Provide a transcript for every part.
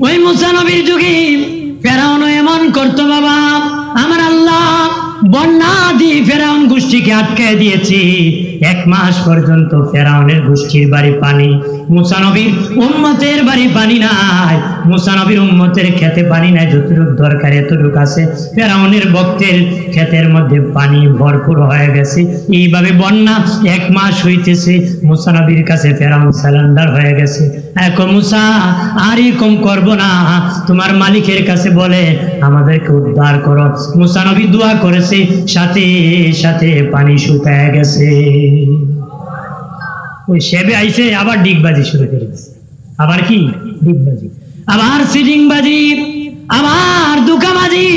ওই মুসানবীর যুগে ফেরাউন এমন করত বাবা। আমার আল্লাহ বন্যা দিয়ে ফেরাউন গোষ্ঠীকে আটকে দিয়েছি। এক মাস পর্যন্ত ফেরাউনের গোষ্ঠীর বাড়ি পানি। মুসানবীর উম্মতের বাড়ি পানি নাই। মুসানবীর উম্মতের খেতে পানি নাই, যতটুক দরকার এতটুক আছে। ফেরাউনের ভক্তের ক্ষেতের মধ্যে পানি ভরপুর হয়ে গেছে। এইভাবে বন্যা এক মাস হইতেছে মুসানবীর কাছে ফেরাউন স্যালেন্ডার হয়ে গেছে। এখন মুসা, আর এরকম করব না। তোমার মালিকের কাছে বলে, আমাদেরকে উদ্ধার করো। মুসানবী দোয়া করেছে, সাথে সাথে পানি শুকায় গেছে। ওই সেবে আইসে আবার ডিগবাজি শুরু করে দিছে। আবার কি? ডিগবাজি। আবার সিটিং বাজি আবার দুকাবাজি।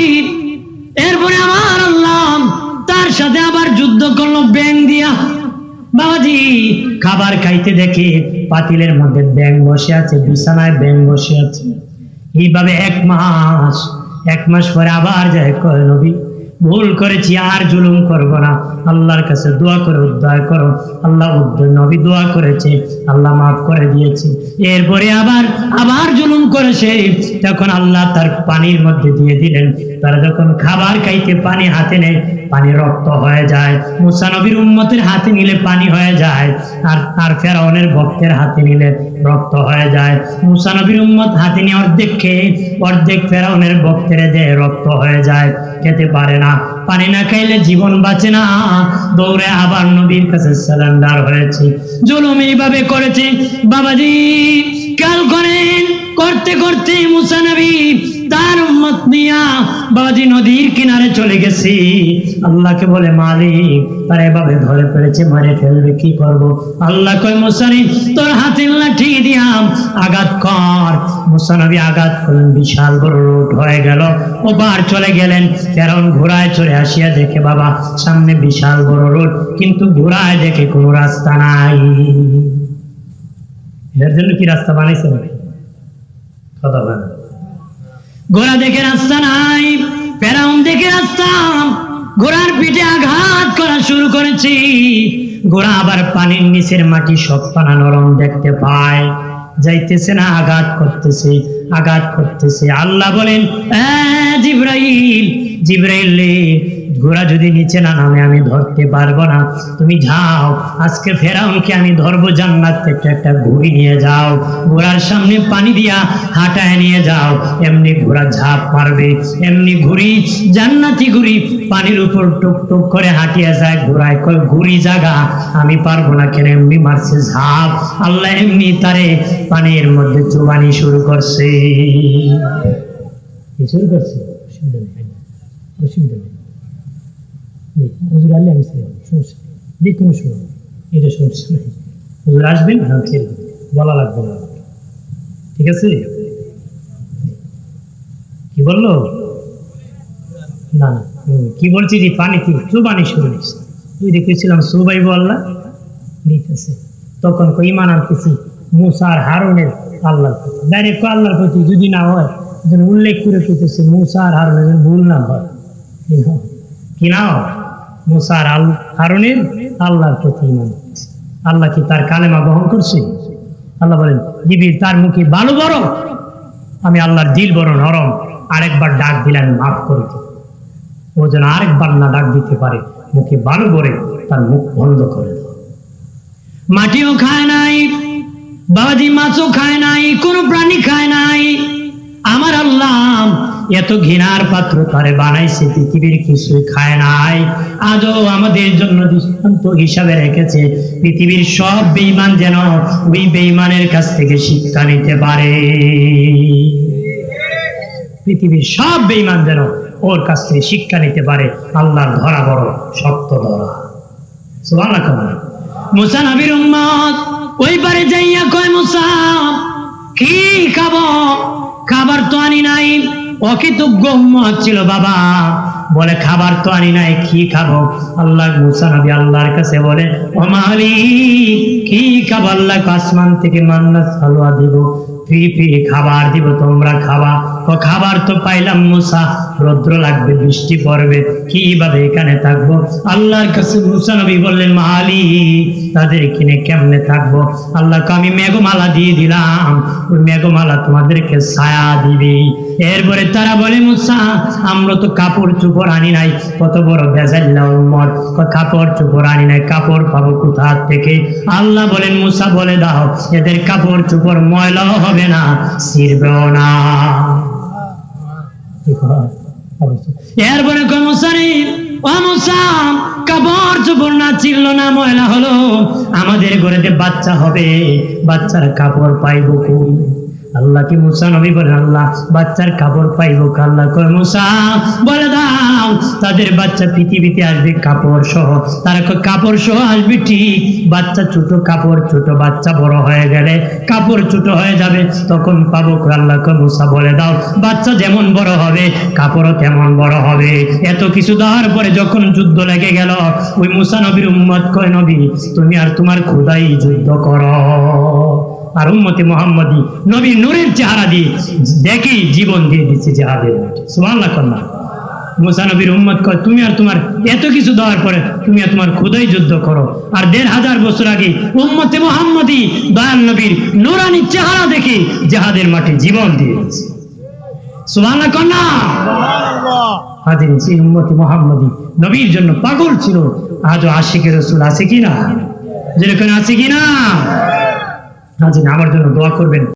এরপরে আমার আল্লাহ তার সাথে আবার যুদ্ধ করল, ব্যাং দিয়া। বাবাজি, খাবার খাইতে দেখে পাতিলের মধ্যে ব্যাং বসে আছে, বিছানায় ব্যাং বসে আছে। এইভাবে এক মাস এক মাস পরে আবার যায় কয় নবী ভুল করেছি, আর জুলুম করব না। আল্লাহর কাছে দোয়া করে উদ্ধার করো। আল্লাহ উদ্ধার নবী দোয়া করেছে, আল্লাহ মাফ করে দিয়েছে। এরপরে আবার আবার জুলুম করেছে। তখন আল্লাহ তার পানির মধ্যে দিয়ে দিলেন। তারা যখন খাবার খাইতে পানি হাতে নেয় পানি রক্ত হয়ে যায়। মুসা নবীর উম্মতের হাতে নিলে পানি হয়ে যায় আর আর ফেরাউনের ভক্তের হাতে নিলে রক্ত হয়ে যায়। মুসা নবীর উম্মত হাতে নিয়ে অর্ধেক খেয়ে অর্ধেক ফেরাউনের ভক্তের দেহে রক্ত হয়ে যায়। খেতে পারে না। পানি না খাইলে জীবন বাঁচে না। দৌড়ে আবার নবীর কাছে স্যালেন্ডার হয়েছে। জুলুম এইভাবে করেছে। বাবাজি কাল করেন, করতে করতে মুসা নবী তার উম্মত নিয়া বাবাজি নদীর কিনারে চলে গেছি। আল্লাহকে বলে, মালিক, তার এভাবে ধরে ফেলেছে, মারে ফেলবে, কি করব? আল্লাহ কয় মুসারি তোর হাতে লাঠি দিয়াম আঘাত কর। মুসানবী আঘাত করলেন, বিশাল বড় রোড হয়ে গেল। ও বার চলে গেলেন কারণ ঘোড়ায় চলে আসিয়া দেখে বাবা সামনে বিশাল বড় রোড কিন্তু ঘোড়ায় দেখে কোনো রাস্তা নাই। এর জন্য কি রাস্তা বানাইছে কথা বলে ঘোড়া দেখে রাস্তা নাই প্যারাউন দেখে রাস্তা ঘোড়ার পিঠে আঘাত করা শুরু করেছি। ঘোড়া আবার পানির নিচের মাটি সব পানা নরম দেখতে পায়। যাইতেছে না আঘাত করতেছে আঘাত করতেছে। আল্লাহ বলেন "আহ, জিব্রাইল জিব্রাইল ঘোড়া যদি নিচে না নামে, আমি ধরতে পারব না। তুমি যাও, আজকে ফেরাউনকে আমি ধরবো জান্নাত থেকে, একটা ঘুড়ি নিয়ে যাও, ঘোড়ার সামনে পানি দিয়া হাঁটায় নিয়ে যাও, এমনি ঘোড়া ঝাঁপ মারবে, এমনি ঘুড়ি, জান্নাতি ঘুড়ি পানির উপর টুক টুক করে হাঁটিয়ে যায়, ঘোড়ায় কয়, ঘুড়ি জাগা, আমি পারব না কেন? এমনি মারছে ঝাঁপ। আল্লাহ এমনি তারে পানির মধ্যে চুবানি শুরু করছে। হ্যাঁ না। কি বলল? না না, কি বলছি যে পানি কি শুরু হয়েছে তুই দেখেছিলাম সুবাই বল্লা নিতেছে। তখন কই ইমান আনতেছি? মুসার, হারুনের আল্লাহর প্রতি। ডাইরেক্ট আল্লাহর প্রতি যদি না হয় উল্লেখ করে পেতেছে মুসার হারুনের যেন ভুল না হয় কি না? কি মুসার আল হারুনের? আল্লাহর প্রতি ইমান আল্লাহ কি তার কালেমা গ্রহণ করছে? আল্লাহ বলেন জিবির তার মুখে বালু বড় আমি আল্লাহর দিল বড় নরম আরেকবার ডাক দিলেন মাফ করে ও যেন আরেকবার না ডাক দিতে পারে মুখে বালু ভরে তার মুখ বন্ধ করে মাটিও খায় নাই বাবাজি মাছও খায় নাই কোনো প্রাণী খায় নাই আমার আল্লাহ এত ঘৃণার পাত্র তারে বানাইছে, পৃথিবীর কিছুই খায় নাই। আজও আমাদের জন্য দৃষ্টান্ত হিসাবে রেখেছে, পৃথিবীর সব বেইমান যেন ওই বেইমানের কাছ থেকে শিক্ষা নিতে পারে। পৃথিবীর সব বেইমান যেন ওর কাছ থেকে শিক্ষা নিতে পারে, আল্লাহর ধরা বড় শক্ত ধরা। সুবহানাল্লাহ মুসা নবীর উম্মত ওই পারে যাইয়া কয় খাবার তো আনি নাই। অকৃতজ্ঞ ছিল বাবা। বলে, খাবার তো আনি নাই, কি খাব? আল্লাহ মুসা নবী আল্লাহর কাছে বলে, ও কি খাব? আল্লাহ আসমান থেকে মান্না সালোয়া দিব, ফ্রি ফ্রি খাবার দিব, তোমরা খাবা। খাবার তো পাইলাম মুসা। রৌদ্র লাগবে, বৃষ্টি পড়বে কীভাবে এখানে থাকব? আল্লাহর কাছে মুসা নবী বললেন মালি তাদের কিনে কেমনে থাকব? আল্লাহকে আমি মেঘমালা দিয়ে দিলাম। ওই মেঘমালা তোমাদেরকে ছায়া দিবে। এরপরে তারা বলে, মুসা, আমরা তো কাপড় চুপড় আনি নাই। কত বড় উম্মত। কাপড় চুপড় আনি নাই, কাপড় পাবো কোথা থেকে? আল্লাহ বলেন, মুসা, বলে দাও, এদের কাপড় চুপড় ময়লাও হবে না, ছিড়বেও না। এরপরে মুসা, কাপড় চোপড় না ছিল না, ময়লা হলো। আমাদের ঘরেতে বাচ্চা হবে, বাচ্চার কাপড় পাইব কই? আল্লাহ কি মুসা নবী বলেন আল্লাহ, বাচ্চার কাপড় পাইব আল্লাহ? কয়, মুসা, বলে দাও, তাদের বাচ্চা পৃথিবীতে আসবে কাপড় সহ। তারা কাপড় সহ আসবে ঠিক, বাচ্চা ছোট কাপড়, ছোট বাচ্চা বড় হয়ে গেলে কাপড় ছোট হয়ে যাবে। তখন পাবো কয় আল্লাহ? কয়, মুসা, বলে দাও, বাচ্চা যেমন বড় হবে, কাপড়ও তেমন বড় হবে। এত কিছু দেওয়ার পরে যখন যুদ্ধ লেগে গেল, ওই মুসা নবীর উম্মত কয়, নবী, তুমি আর তোমার খোদাই যুদ্ধ করো। আর উম্মতে মোহাম্মদী নবী নূরের চেহারা দিয়ে দেখি জীবন দিয়ে দিচ্ছে জেহাদের মাঠে। কন্যা মুসা নবীর উম্মত কয় তুমি আর তোমার এত কিছু দেওয়ার পরে তুমি আর তোমার খুদাই যুদ্ধ করো। আর দেড় হাজার বছর আগে উম্মতে মোহাম্মদী দয়াল নবীর নুরানি চেহারা দেখে জেহাদের মাঠে জীবন দিয়ে দিচ্ছে। সুবহানাল্লাহ কন্যা হাজির সেই উম্মতি মোহাম্মদী। নবীর জন্য পাগল ছিল। আজও আশিকের রসুল আছে কিনা? যেরকম আছে কিনা? হাজির আমার জন্য দোয়া করবেন।